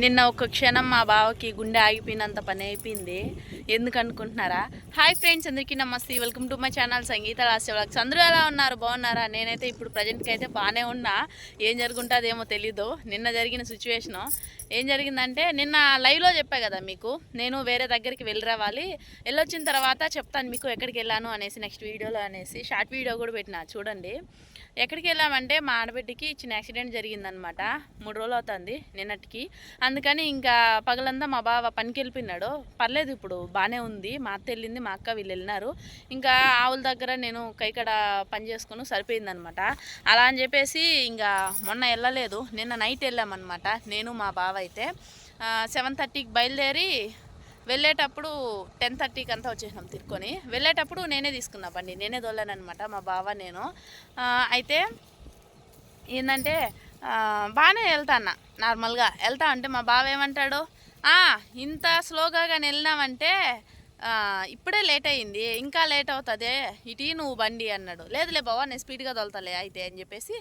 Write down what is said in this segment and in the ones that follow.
నిన్న ఒక క్షణం మా బావకి గుండె ఆగిపోయినంత పని అయిపోయింది. ఎందుకు అనుకుంటున్నారా? హాయ్ ఫ్రెండ్స్ అందరికీ నమస్తే. Welcome to my channel Sangeetha రాసే వాళ్ళకి అందరూ ఎలా ఉన్నారు? బాగున్నారా? నేనైతే ఇప్పుడు ప్రజెంట్కి అయితే బాగానే ఉన్నా. ఏం జరుగుంటుందేమో తెలీదు. నిన్న జరిగిన సిచ్యువేషను ఏం జరిగిందంటే నిన్న లైవ్లో చెప్పా కదా మీకు నేను వేరే దగ్గరికి వెళ్ళి రావాలి వెళ్ళొచ్చిన తర్వాత చెప్తాను మీకు ఎక్కడికి వెళ్ళాను అనేసి నెక్స్ట్ వీడియోలో అనేసి షార్ట్ వీడియో కూడా పెట్టిన చూడండి. ఎక్కడికి వెళ్ళామంటే మా ఆడబిడ్డకి చిన్న యాక్సిడెంట్ జరిగిందనమాట. మూడు రోజులు అవుతుంది నిన్నటికి. అందుకని ఇంకా పగలంతా మా బావ పనికి వెళ్ళిపోయినాడు. పర్లేదు ఇప్పుడు బాగానే ఉంది. మా అత్త వెళ్ళింది మా అక్క వీళ్ళు వెళ్ళినారు. ఇంకా ఆవుల దగ్గర నేను కైకడ పని చేసుకుని సరిపోయిందనమాట. అలా అని చెప్పేసి ఇంకా మొన్న వెళ్ళలేదు. నిన్న నైట్ వెళ్ళామన్నమాట నేను మా బావ అయితే సెవెన్ థర్టీకి బయలుదేరి వెళ్ళేటప్పుడు టెన్ థర్టీకి అంతా వచ్చేసినాం తిరుక్కొని. వెళ్ళేటప్పుడు నేనే తీసుకున్నా బండి నేనే దొల్లాను అనమాట మా బావ నేను. అయితే ఏంటంటే బాగానే వెళ్తా అన్న నార్మల్గా. వెళ్తా అంటే మా బావ ఏమంటాడు ఇంత స్లోగా కానీ వెళ్ళినామంటే ఇప్పుడే లేట్ అయింది ఇంకా లేట్ అవుతుంది? ఇటీ నువ్వు బండి అన్నాడు. లేదులే బావా నేను స్పీడ్గా తోలుతాలే అయితే అని చెప్పేసి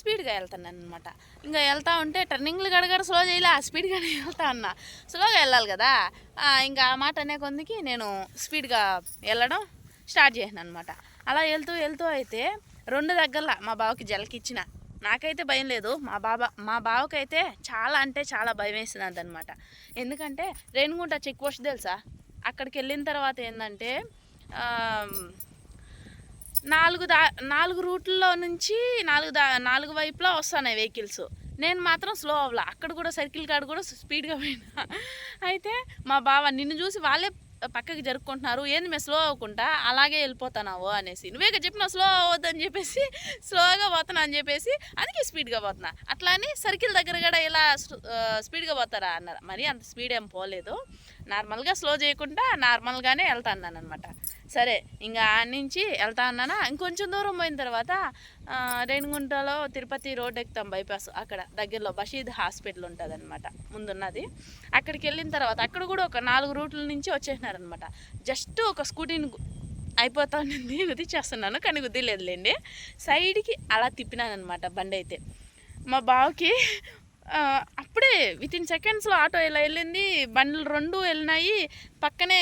స్పీడ్గా వెళ్తాను అనమాట ఇంకా వెళ్తా ఉంటే టర్నింగ్లు గడగడ స్లో చేయలే స్పీడ్గానే వెళ్తా అన్నా. స్లోగా వెళ్ళాలి కదా? ఇంకా ఆ మాట అనే కొందికి నేను స్పీడ్గా వెళ్ళడం స్టార్ట్ చేసాను అనమాట అలా వెళ్తూ వెళ్తూ అయితే రెండు దగ్గరలా మా బావకి జలకిచ్చిన. నాకైతే భయం లేదు. మా బాబా మా బావకైతే చాలా అంటే చాలా భయం వేసినది అనమాట ఎందుకంటే రేణుగుంట చెక్ పోస్ట్ తెలుసా? అక్కడికి వెళ్ళిన తర్వాత ఏంటంటే నాలుగు దా నాలుగు రూట్లలో నుంచి నాలుగు దా నాలుగు వైపులా వస్తున్నాయి వెహికల్స్. నేను మాత్రం స్లో అవ్వలా. అక్కడ కూడా సర్కిల్ కాడ కూడా స్పీడ్గా పోయినా. అయితే మా బావ నిన్ను చూసి వాళ్ళే పక్కకి జరుపుకుంటున్నారు ఏంది మేము స్లో అవ్వకుండా అలాగే వెళ్ళిపోతున్నావు అనేసి. నువ్వే చెప్పిన స్లో అవ్వద్దని చెప్పేసి స్లోగా పోతున్నా అని చెప్పేసి అందుకే స్పీడ్గా పోతున్నా. అట్లా అని సర్కిల్ దగ్గర కూడా ఇలా స్పీడ్గా పోతారా అన్నారు. మరి అంత స్పీడ్ ఏం పోలేదు. నార్మల్గా స్లో చేయకుండా నార్మల్గానే వెళ్తా అన్నాను అనమాట సరే ఇంకా ఆ నుంచి వెళ్తా అన్నానా? ఇంకొంచెం దూరం పోయిన తర్వాత రేణిగుంటలో తిరుపతి రోడ్ ఎక్కుతాం బైపాస్ అక్కడ దగ్గరలో బషీద్ హాస్పిటల్ ఉంటుంది అనమాట ముందున్నది. అక్కడికి వెళ్ళిన తర్వాత అక్కడ కూడా ఒక నాలుగు రూట్ల నుంచి వచ్చేసినారనమాట జస్ట్ ఒక స్కూటీని అయిపోతానని అయిపోతా ఉంది గుద్దిచ్చేస్తున్నాను కానీ గుద్దిలేదులేండి. సైడ్కి అలా తిప్పినాను అనమాట బండి అయితే మా బావకి అప్పుడే విత్ ఇన్ సెకండ్స్లో ఆటో ఇలా వెళ్ళింది బండ్లు రెండు వెళ్ళినాయి పక్కనే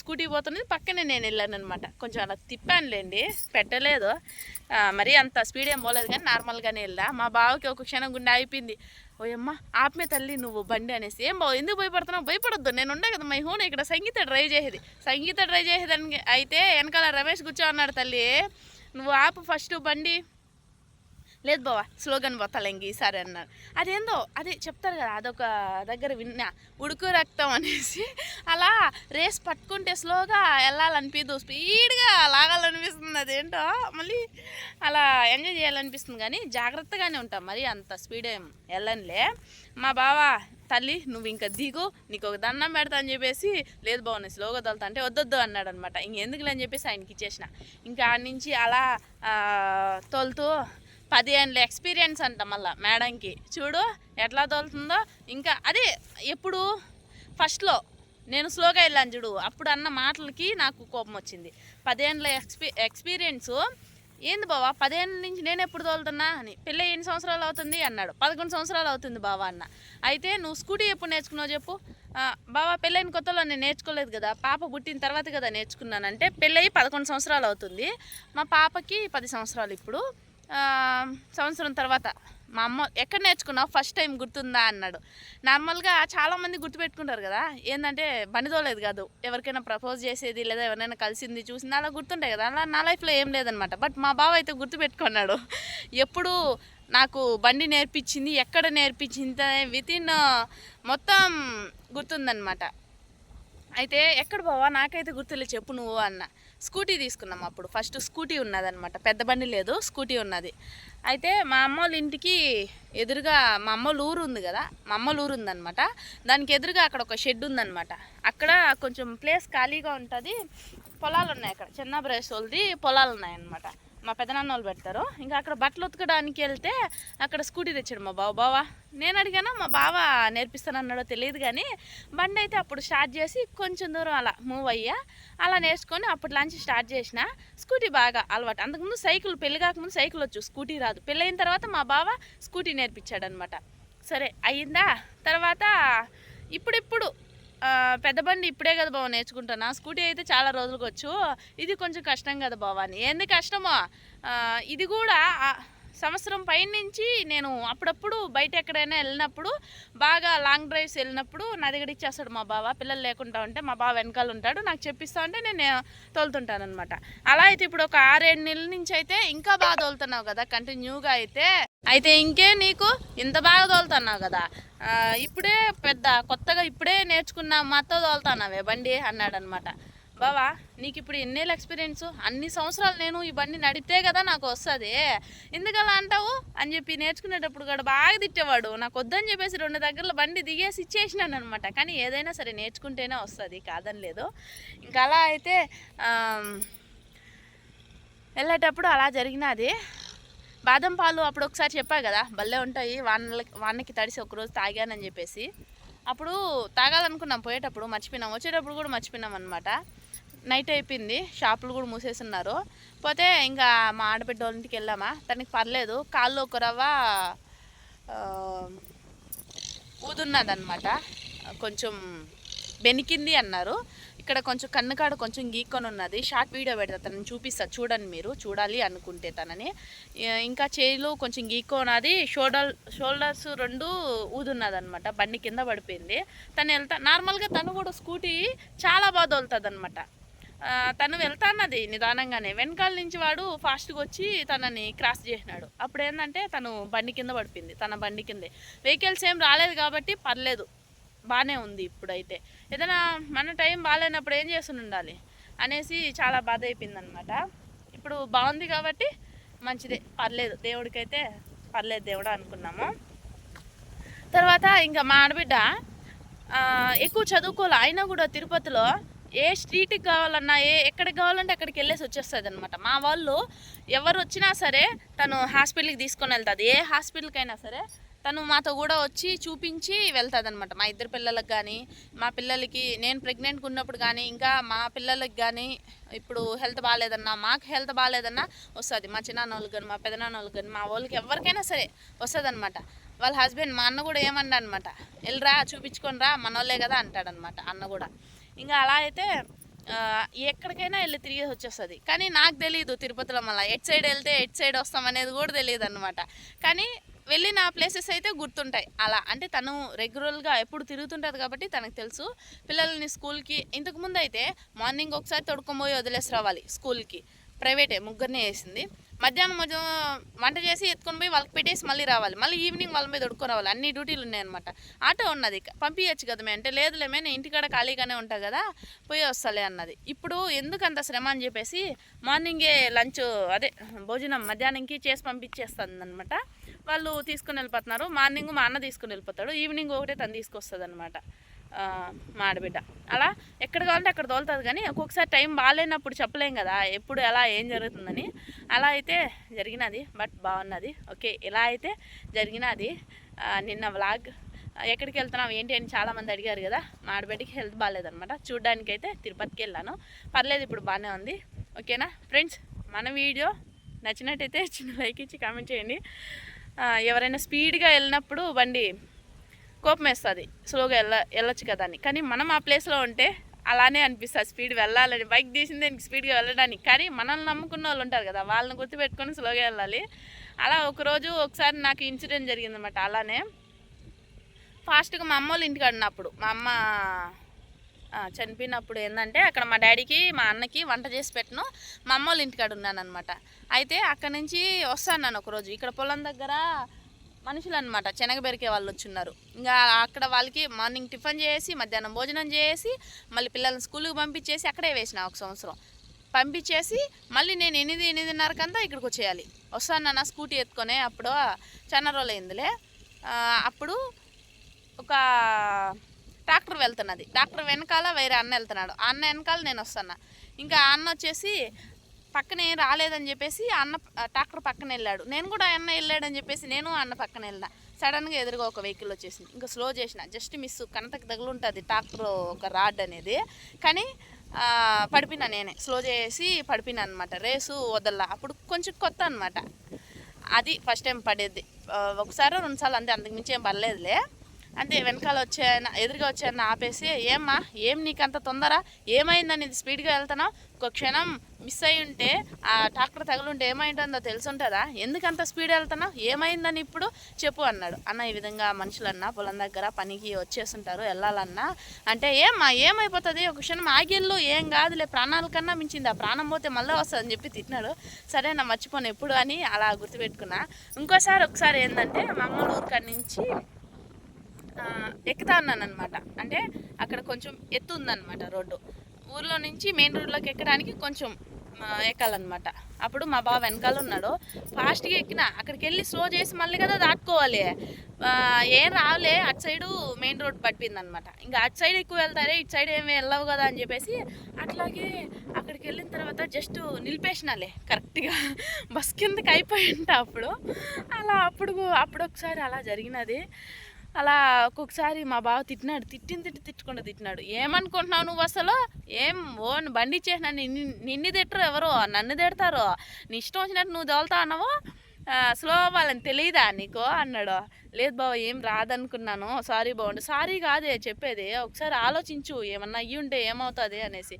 స్కూటీ పోతుంది పక్కనే నేను వెళ్ళాను అనమాట కొంచెం అలా తిప్పానులేండి పెట్టలేదు. మరి అంత స్పీడ్ ఏం పోలేదు కానీ నార్మల్గానే వెళ్ళా. మా బావకి ఒక క్షణం గుండె అయిపోయింది ఓయమ్మ ఆపమే తల్లి నువ్వు బండి అనేసి. ఏం బావు ఎందుకు భయపడుతున్నావు? భయపడొద్దు నేను ఉండే కదా మై హోన్ ఇక్కడ సంగీత డ్రైవ్ చేసేది. సంగీత డ్రైవ్ చేసేదానికి అయితే వెనకాల రమేష్ కూర్చో అన్నాడు తల్లి. నువ్వు ఆపు ఫస్ట్ బండి. లేదు బావా స్లోగన్ పోతాలి ఇంక ఈసారి అన్నారు అదేందో అదే చెప్తారు కదా అదొక దగ్గర విన్నా ఉడుకు రక్తం అనేసి. అలా రేస్ పట్టుకుంటే స్లోగా వెళ్ళాలనిపిదు స్పీడ్గా లాగాలనిపిస్తుంది అదేంటో. మళ్ళీ అలా ఎంజాయ్ చేయాలనిపిస్తుంది కానీ జాగ్రత్తగానే ఉంటాం మరి అంత స్పీడ్ ఏం వెళ్ళనులే. మా బావ తల్లి నువ్వు ఇంకా దిగు నీకు ఒక దండం పెడతా అని చెప్పేసి లేదు బావ స్లోగా తోలుతా అంటే వద్దొద్దు అన్నాడు అనమాట ఇంకెందుకులే అని చెప్పేసి ఆయనకి ఇచ్చేసిన. ఇంకా ఆడ నుంచి అలా తొలుతూ తోలుతూ పది ఏళ్ళ ఎక్స్పీరియన్స్ అంట మళ్ళీ మేడంకి. చూడు ఎట్లా తోలుతుందో. ఇంకా అదే ఎప్పుడు ఫస్ట్లో నేను స్లోగా వెళ్ళాను చూడు. అప్పుడు అన్న మాటలకి నాకు కోపం వచ్చింది. పదేళ్ళ ఎక్స్పీ ఎక్స్పీరియన్స్ ఏంది బావా? పదేళ్ళ నుంచి నేను ఎప్పుడు తోలుతున్నా అని. పిల్ల ఎన్ని సంవత్సరాలు అవుతుంది అన్నాడు. పదకొండు సంవత్సరాలు అవుతుంది బావా అన్న. అయితే నువ్వు స్కూటీ ఎప్పుడు నేర్చుకున్నావు చెప్పు? బావా పెళ్ళైన కొత్తలో నేను నేర్చుకోలేదు కదా. పాప పుట్టిన తర్వాత కదా నేర్చుకున్నానంటే పెళ్ళయి పదకొండు సంవత్సరాలు అవుతుంది. మా పాపకి పది సంవత్సరాలు ఇప్పుడు. సంవత్సరం తర్వాత మా అమ్మ ఎక్కడ నేర్చుకున్నావు ఫస్ట్ టైం గుర్తుందా అన్నాడు. నార్మల్గా చాలామంది గుర్తుపెట్టుకుంటారు కదా ఏంటంటే బండి తోలేదు కాదు ఎవరికైనా ప్రపోజ్ చేసేది లేదా ఎవరైనా కలిసింది చూసింది అలా గుర్తుంటాయి కదా అలా నా లైఫ్లో ఏం లేదనమాట. బట్ మా బావ అయితే గుర్తుపెట్టుకున్నాడు. ఎప్పుడు నాకు బండి నేర్పించింది ఎక్కడ నేర్పించింది విత్ ఇన్ మొత్తం గుర్తుందనమాట. అయితే ఎక్కడ బావా నాకైతే గుర్తులే చెప్పు నువ్వు అన్న. స్కూటీ తీసుకున్నాం అప్పుడు. ఫస్ట్ స్కూటీ ఉన్నదన్నమాట. పెద్ద బండి లేదు స్కూటీ ఉన్నది. అయితే మా అమ్మ వాళ్ళ ఇంటికి ఎదురుగా మా అమ్మ వాళ్ళ ఊరు ఉంది కదా మా అమ్మ వాళ్ళ ఊరు ఉందన్నమాట. దానికి ఎదురుగా అక్కడ ఒక షెడ్ ఉందన్నమాట. అక్కడ కొంచెం ప్లేస్ ఖాళీగా ఉంటుంది. పొలాలు ఉన్నాయి అక్కడ. చిన్న బ్రష్ వాళ్ళది పొలాలు ఉన్నాయన్నమాట. మా పెదనాన్న వాళ్ళు పెడతారు. ఇంకా అక్కడ బట్టలు ఉతకడానికి వెళ్తే అక్కడ స్కూటీ తెచ్చాడు మా బావ. బావ నేను అడిగాను మా బావ నేర్పిస్తానన్నాడో తెలియదు కానీ బండి అయితే అప్పుడు స్టార్ట్ చేసి కొంచెం దూరం అలా మూవ్ అయ్యా. అలా నేర్చుకొని అప్పట్లాంచి స్టార్ట్ చేసిన. స్కూటీ బాగా అలవాటు. అంతకుముందు సైకిల్ పెళ్ళి కాకముందు సైకిల్ వచ్చు స్కూటీ రాదు. పెళ్ళైన తర్వాత మా బావ స్కూటీ నేర్పించాడు అనమాట సరే అయ్యిందా? తర్వాత ఇప్పుడిప్పుడు పెద్ద బండి ఇప్పుడే కదా బావ నేర్చుకుంటున్నా స్కూటీ అయితే చాలా రోజులకు వచ్చు. ఇది కొంచెం కష్టం కదా బావ అని. ఏంది కష్టమో? ఇది కూడా సంవత్సరం పైన నుంచి నేను అప్పుడప్పుడు బయట ఎక్కడైనా వెళ్ళినప్పుడు బాగా లాంగ్ డ్రైవ్స్ వెళ్ళినప్పుడు నా దగ్గర ఇచ్చేస్తాడు మా బావ. పిల్లలు లేకుండా ఉంటే మా బావ వెనకాల ఉంటాడు. నాకు చెప్పిస్తా ఉంటే నేను తోలుతుంటాను అనమాట అలా అయితే ఇప్పుడు ఒక ఆరేడు నెలల నుంచి అయితే ఇంకా బాగా తోలుతున్నావు కదా. కంటిన్యూగా అయితే అయితే ఇంకే నీకు ఇంత బాగా తోలుతున్నావు కదా. ఇప్పుడే పెద్ద కొత్తగా ఇప్పుడే నేర్చుకున్నా మాతో తోలుతున్నావే బండి అన్నాడనమాట. బావా నీకు ఇప్పుడు ఎన్నేళ్ళ ఎక్స్పీరియన్స్ అన్ని సంవత్సరాలు నేను ఈ బండి నడితే కదా నాకు వస్తుంది. ఎందుకలా అంటావు? అని చెప్పి నేర్చుకునేటప్పుడు కూడా బాగా తిట్టేవాడు. నాకు వద్దని చెప్పేసి రెండు దగ్గరలో బండి దిగేసి ఇచ్చేసినాను అనమాట కానీ ఏదైనా సరే నేర్చుకుంటేనే వస్తుంది కాదని లేదు. ఇంకా అలా అయితే వెళ్ళేటప్పుడు అలా జరిగినది. బాదం పాలు అప్పుడు ఒకసారి చెప్పా కదా భలే ఉంటాయి వానలకి వానకి తడిసి ఒకరోజు తాగానని చెప్పేసి. అప్పుడు తాగాలనుకున్నాం పోయేటప్పుడు మర్చిపోయినాం వచ్చేటప్పుడు కూడా మర్చిపోయినాం అనమాట నైట్ అయిపోయింది షాపులు కూడా మూసేస్తున్నారు పోతే ఇంకా మా ఆడబిడ్డ వాళ్ళ ఇంటికి వెళ్ళామా తనకి పర్లేదు కాళ్ళు ఒక రవ్వ ఊదున్నదనమాట కొంచెం బెనికింది అన్నారు. ఇక్కడ కొంచెం కన్ను కాడ కొంచెం గీక్కొని ఉన్నది షార్ట్ వీడియో పెడతా తనని చూపిస్తా. చూడండి మీరు చూడాలి అనుకుంటే తనని. ఇంకా చేయిలో కొంచెం గీక్కోనది. షోల్డర్ షోల్డర్స్ రెండు ఊదున్నది అనమాట బండి కింద పడిపోయింది. తను వెళ్తా నార్మల్గా తను కూడా స్కూటీ చాలా బాగా తోలుతుంది అనమాట తను వెళ్తా అన్నది నిదానంగానే. వెనకాల నుంచి వాడు ఫాస్ట్గా వచ్చి తనని క్రాస్ చేసినాడు. అప్పుడు ఏంటంటే తను బండి కింద పడిపోయింది. తన బండి కిందే. వెహికల్స్ ఏం రాలేదు కాబట్టి పర్లేదు. బాగానే ఉంది ఇప్పుడైతే. ఏదైనా మన టైం బాగాలేనప్పుడు ఏం చేసి ఉండాలి అనేసి చాలా బాధ అయిపోయింది అనమాట ఇప్పుడు బాగుంది కాబట్టి మంచిదే. పర్లేదు దేవుడికైతే పర్లేదు దేవుడు అనుకున్నాము. తర్వాత ఇంకా మా ఆడబిడ్డ ఎక్కువ చదువుకోలే. అయినా కూడా తిరుపతిలో ఏ స్ట్రీట్కి కావాలన్నా ఏ ఎక్కడికి కావాలంటే అక్కడికి వెళ్ళేసి వచ్చేస్తుంది అనమాట మా వాళ్ళు ఎవరు వచ్చినా సరే తను హాస్పిటల్కి తీసుకొని వెళ్తుంది. ఏ హాస్పిటల్కైనా సరే తను మాతో కూడా వచ్చి చూపించి వెళ్తుంది అనమాట మా ఇద్దరు పిల్లలకు కానీ మా పిల్లలకి నేను ప్రెగ్నెంట్గా ఉన్నప్పుడు కానీ ఇంకా మా పిల్లలకి కానీ ఇప్పుడు హెల్త్ బాగాలేదన్నా మాకు హెల్త్ బాగాలేదన్నా వస్తుంది. మా చిన్నాన్న కానీ మా పెదనాన్న కానీ మా వాళ్ళకి ఎవరికైనా సరే వస్తుంది అనమాట వాళ్ళ హస్బెండ్ మా అన్న కూడా ఏమన్నా అనమాట వెళ్ళరా చూపించుకొని రా మనోళ్ళే కదా అంటాడనమాట అన్న కూడా. ఇంకా అలా అయితే ఎక్కడికైనా వెళ్ళి తిరిగి వచ్చేస్తుంది. కానీ నాకు తెలియదు తిరుపతిలో మళ్ళీ. ఎట్ సైడ్ వెళ్తే ఎట్ సైడ్ వస్తాం అనేది కూడా తెలియదు అనమాట కానీ వెళ్ళిన ప్లేసెస్ అయితే గుర్తుంటాయి. అలా అంటే తను రెగ్యులర్గా ఎప్పుడు తిరుగుతుంటుంది కాబట్టి తనకు తెలుసు. పిల్లల్ని స్కూల్కి ఇంతకుముందు అయితే మార్నింగ్ ఒకసారి తొడుకొని వదిలేసి రావాలి స్కూల్కి. ప్రైవేటే ముగ్గురినే వేసింది. మధ్యాహ్నం కొంచెం వంట చేసి ఎత్తుకొని పోయి వాళ్ళకి పెట్టేసి మళ్ళీ రావాలి. మళ్ళీ ఈవినింగ్ వాళ్ళ మీద తొడుకొని రావాలి. అన్ని డ్యూటీలు ఉన్నాయన్నమాట ఆటో ఉన్నది పంపించచ్చు కదా మే అంటే లేదులేమే నేను ఇంటికాడ ఖాళీగానే ఉంటా కదా పోయి వస్తాలే అన్నది. ఇప్పుడు ఎందుకు అంత శ్రమ అని చెప్పేసి మార్నింగే లంచ్ అదే భోజనం మధ్యాహ్నంకి చేసి పంపించేస్తుంది అనమాట వాళ్ళు తీసుకుని వెళ్ళిపోతున్నారు. మార్నింగ్ మా అన్న తీసుకుని వెళ్ళిపోతాడు. ఈవినింగ్ ఒకటే తను తీసుకొస్తుంది అనమాట మా ఆడబిడ్డ. అలా ఎక్కడ కావాలంటే అక్కడ తోలుతుంది కానీ ఒక్కొక్కసారి టైం బాగాలేనప్పుడు చెప్పలేం కదా ఎప్పుడు ఎలా ఏం జరుగుతుందని. అలా అయితే జరిగినది బట్ బాగున్నది. ఓకే ఇలా అయితే జరిగినది. నిన్న వ్లాగ్ ఎక్కడికి వెళ్తున్నాం ఏంటి అని చాలామంది అడిగారు కదా మా ఆడబిడ్డకి హెల్త్ బాగాలేదనమాట చూడడానికి అయితే తిరుపతికి వెళ్ళాను. పర్లేదు ఇప్పుడు బాగానే ఉంది. ఓకేనా? ఫ్రెండ్స్ మన వీడియో నచ్చినట్టయితే చిన్న లైక్ ఇచ్చి కామెంట్ చేయండి. ఎవరైనా స్పీడ్గా వెళ్ళినప్పుడు బండి కోపం వేస్తుంది స్లోగా వెళ్ళ వెళ్ళొచ్చు కదా అని. కానీ మనం ఆ ప్లేస్లో ఉంటే అలానే అనిపిస్తుంది. స్పీడ్ వెళ్ళాలని. బైక్ తీసింది దానికి స్పీడ్గా వెళ్ళడానికి. కానీ మనల్ని నమ్ముకున్న వాళ్ళు ఉంటారు కదా వాళ్ళని గుర్తుపెట్టుకొని స్లోగా వెళ్ళాలి. అలా ఒకరోజు ఒకసారి నాకు ఇన్సిడెంట్ జరిగిందనమాట అలానే ఫాస్ట్గా మా అమ్మ వాళ్ళ ఇంటికి అడినప్పుడు మా అమ్మ చనిపోయినప్పుడు ఏంటంటే అక్కడ మా డాడీకి మా అన్నకి వంట చేసి పెట్టను. మా అమ్మ వాళ్ళ ఇంటికాడ ఉన్నానమాట అయితే అక్కడ నుంచి వస్తాను నన్ను ఒకరోజు. ఇక్కడ పొలం దగ్గర మనుషులు అనమాట శనగ బెరికే వాళ్ళు వచ్చున్నారు. ఇంకా అక్కడ వాళ్ళకి మార్నింగ్ టిఫిన్ చేసి మధ్యాహ్నం భోజనం చేసి మళ్ళీ పిల్లల్ని స్కూల్కి పంపించేసి అక్కడే వేసిన ఒక సంవత్సరం. పంపించేసి మళ్ళీ నేను ఎనిమిది ఎనిమిదిన్నరకంతా ఇక్కడికి వచ్చేయాలి. వస్తాను నాన్న స్కూటీ ఎత్తుకొని అప్పుడు చాలా రోజులు అయిందిలే అప్పుడు ఒక ట్రాక్టర్ వెళ్తున్నది. ట్రాక్టర్ వెనకాల వేరే అన్న వెళ్తున్నాడు. అన్న వెనకాల నేను వస్తున్నా. ఇంకా అన్న వచ్చేసి పక్కనే రాలేదని చెప్పేసి అన్న ట్రాక్టర్ పక్కన వెళ్ళాడు. నేను కూడా ఆ అన్న వెళ్ళాడని చెప్పేసి నేను అన్న పక్కన వెళ్ళిన సడన్గా ఎదురుగా ఒక వెహికల్ వచ్చేసింది. ఇంకా స్లో చేసిన. జస్ట్ మిస్ కనతకు తగులుంటుంది ట్రాక్టర్ ఒక రాడ్ అనేది. కానీ పడిపిన నేనే. స్లో చేసి పడిపిన అనమాట రేసు వదల్లా. అప్పుడు కొంచెం కొత్త అనమాట అది ఫస్ట్ టైం పడేది. ఒకసారి రెండుసార్లు అంతే. అందుకు మించి ఏం పర్లేదులే అంటే వెనకాల వచ్చే ఆయన- ఎదురుగా వచ్చే ఆయన ఆపేసి ఏమ్మా ఏం నీకు అంత తొందర? ఏమైందని ఇది స్పీడ్గా వెళ్తున్నావు? ఒక క్షణం మిస్ అయి ఉంటే ఆ ట్రాక్టర్ తగులుంటే ఏమైంటుందో తెలుసుంటుందా? ఎందుకంత స్పీడ్ వెళ్తున్నావు? ఏమైందని ఇప్పుడు చెప్పు అన్నాడు. అన్న ఈ విధంగా మనుషులన్నా పొలం దగ్గర పనికి వచ్చేస్తుంటారు వెళ్ళాలన్నా అంటే ఏమ్మా ఏమైపోతుంది? ఒక క్షణం ఆగిల్లు ఏం కాదులే ప్రాణాల కన్నా మించింది ఆ ప్రాణం పోతే మళ్ళీ వస్తుందని చెప్పి తిట్టినాడు. సరే నా మర్చిపోను ఎప్పుడు అని అలా గుర్తుపెట్టుకున్నా. ఇంకోసారి ఒకసారి ఏంటంటే మా అమ్మ ఊరికాడ నుంచి ఎక్కుతా అన్నాను అనమాట అంటే అక్కడ కొంచెం ఎత్తు ఉందన్నమాట రోడ్డు. ఊర్లో నుంచి మెయిన్ రోడ్లోకి ఎక్కడానికి కొంచెం ఎక్కాలన్నమాట. అప్పుడు మా బావ వెనకాల ఉన్నాడు. ఫాస్ట్గా ఎక్కిన అక్కడికి వెళ్ళి స్లో చేసి మళ్ళీ కదా దాటుకోవాలి. ఏం రావులే అటు సైడు మెయిన్ రోడ్ పట్టింది అనమాట ఇంకా అటు సైడ్ ఎక్కువ వెళ్తారే ఇటు సైడ్ ఏమి వెళ్ళవు కదా అని చెప్పేసి అట్లాగే అక్కడికి వెళ్ళిన తర్వాత జస్ట్ నిలిపేసినాలే కరెక్ట్గా బస్ కిందకి అయిపోయి ఉంటా అప్పుడు. అలా అప్పుడు అప్పుడు ఒకసారి అలా జరిగినది. అలా ఒక్కొక్కసారి మా బావ తిట్టినాడు. తిట్టిన తిట్టి తిట్టకుండా తిట్టినాడు. ఏమనుకుంటున్నావు నువ్వు అసలు? ఏం ఓ బండి ఇచ్చేసినా నిన్ను తిట్టరు ఎవరో? నన్ను తిడతారు. నీ ఇష్టం వచ్చినట్టు నువ్వు తోలుతా అన్నావు? స్లో అవ్వాలని తెలియదా నీకు? అన్నాడు. లేదు బావ ఏం రాదనుకున్నాను. సారీ బాగుండు సారీ కాదే చెప్పేది. ఒకసారి ఆలోచించు. ఏమన్నా అయ్యి ఉంటే ఏమవుతుంది అనేసి.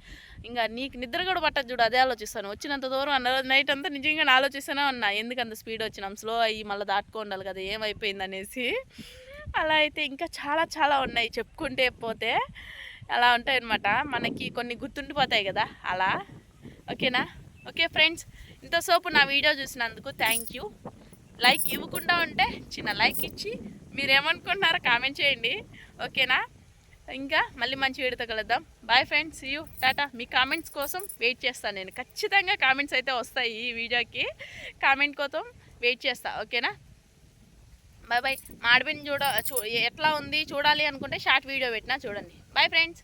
ఇంకా నీకు నిద్ర కూడా పట్టదు చూడు అదే ఆలోచిస్తాను. వచ్చినంత దూరం అన్న నైట్ అంతా నిజంగా ఆలోచిస్తూనే ఉన్నా. ఎందుకంత స్పీడ్ వచ్చినాం? స్లో అయ్యి మళ్ళీ దాటుకోండాలి కదా ఏమైపోయింది అనేసి. అలా అయితే ఇంకా చాలా చాలా ఉన్నాయి. చెప్పుకుంటే పోతే అలా ఉంటాయి అనమాట మనకి కొన్ని గుర్తుండిపోతాయి కదా అలా. ఓకేనా? ఓకే ఫ్రెండ్స్ ఇంతసేపు నా వీడియో చూసినందుకు థ్యాంక్ యూ. లైక్ ఇవ్వకుండా ఉంటే చిన్న లైక్ ఇచ్చి మీరేమనుకుంటున్నారో కామెంట్ చేయండి. ఓకేనా? ఇంకా మళ్ళీ మంచి వీడియోతో కలుద్దాం. Bye friends you Tata. మీ కామెంట్స్ కోసం వెయిట్ చేస్తాను నేను. ఖచ్చితంగా కామెంట్స్ అయితే వస్తాయి ఈ వీడియోకి. కామెంట్ కోసం వెయిట్ చేస్తా. ఓకేనా? బాయ్ బాయ్ మాడిపిని చూడ చూ ఎట్లా ఉంది చూడాలి అనుకుంటే షార్ట్ వీడియో పెట్టినా చూడండి. Bye friends